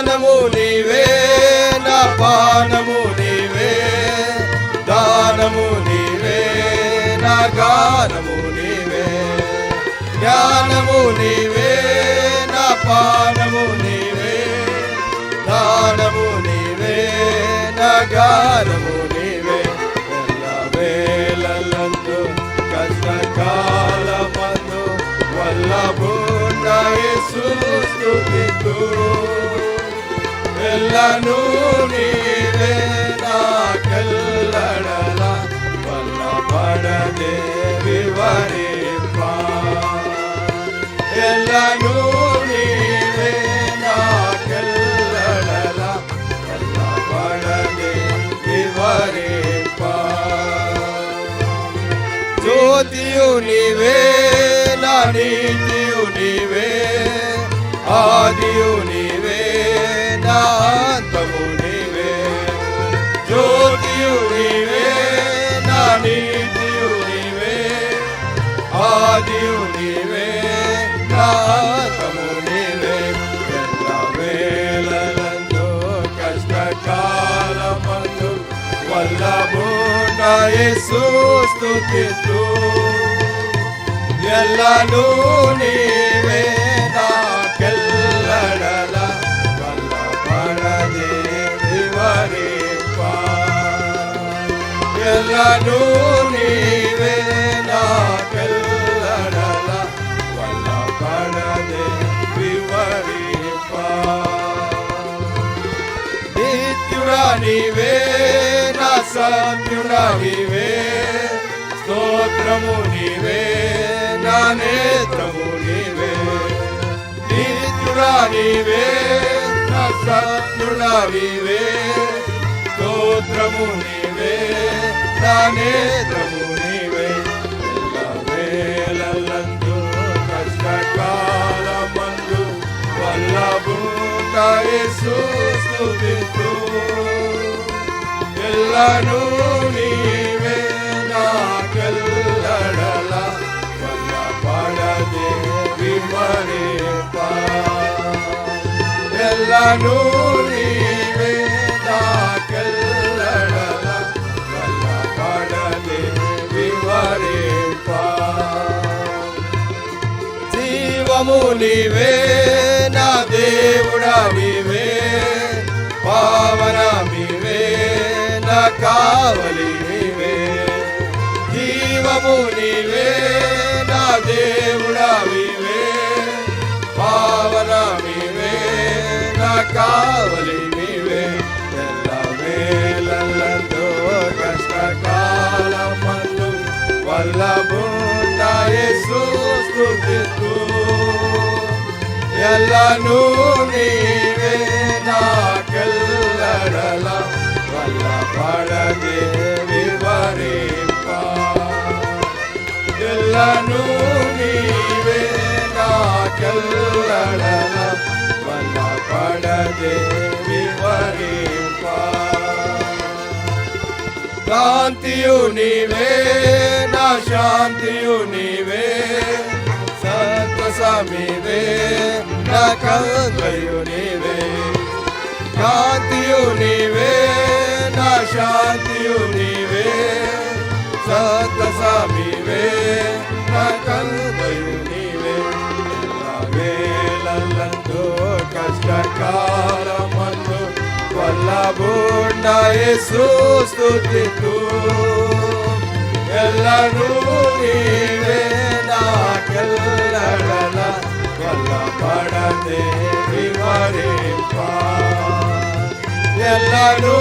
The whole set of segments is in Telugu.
ದಾನವು ನೀವೇ ನಪಾನವು ನೀವೇ, ದಾನವು ನೀವೇ ನಗಾನವು ನೀವೇ, ಜ್ಞಾನವು ನೀವೇ ನಪಾನವು ನೀವೇ, ದಾನವು ನೀವೇ ನಗಾನವು ನೀವೇ. ಎಲ್ಲ ವೇಲಲ್ಲಂದು ಕಷ್ಟ ಕಾಲ ಬಂದು ವಲ್ಲಭು ಸ್ತುತಿದ್ದು స్తుతితూ ఎల్లను నీవే నాకెల్లడల వల్లబడదే వివరింప ఎల్లను నీవే నాకెల్లడల వల్లబడదే వివరింప జ్యోతియు నీవే నా నీతియు నీవే ఆదియు నీవే నా ఆదియు నీవే నా అంతము నీవే. ఎల్ల వేళలందు కష్టకాలమందు వల్లభుండ యేసు స్తుతితూ ఎల్లను నీవే నాకెల్లడల ఎల్లను నీవే నీవే నా సత్యుడా స్తోత్రము నీవే నా నేత్రము నీవే. నిత్యుడా నీవే నా సత్యుడా నీవే. స్తోత్రము నీవే నా నేత్రము నీవే. ఎల్ల వేళలందు కష్టకాలమందు వల్లభూతాయేసు స్తుతితూ. ఎల్లను నీవే నాకెల్లడల వల్లపడదే వివరింప ఎల్లను నీవే నాకెల్లడల జీవము నీవే నా దేవుడా నీవే కావలి నీవే జీవము నీవే నా దేవుడా నీవే. పావన నీవే నా కావలి నీవే. ఎల్ల కష్టకాల కష్టకాలమందు వల్లభుండ యేసు స్తుతితూ ఎల్లను నీవే ఎల్లను నీవే నాకెల్లడల వల్లపడదే వివరింప కాంతియు నీవే నా శాంతియు నీవే సంతసమివే నా కంగయు నీవే. కాంతియు నీవే నా శాంతియు నీవే సంతసమివే నా కంగయు నీవే. ఎల్ల వేళలందు కష్టకాలమందు వల్లభుండ యేసు స్తుతితూ. ఎల్లను నీవే నాకెల్లడల వల్లపడదే వివరింప ఎల్లను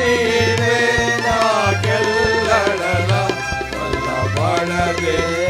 నీవే Hare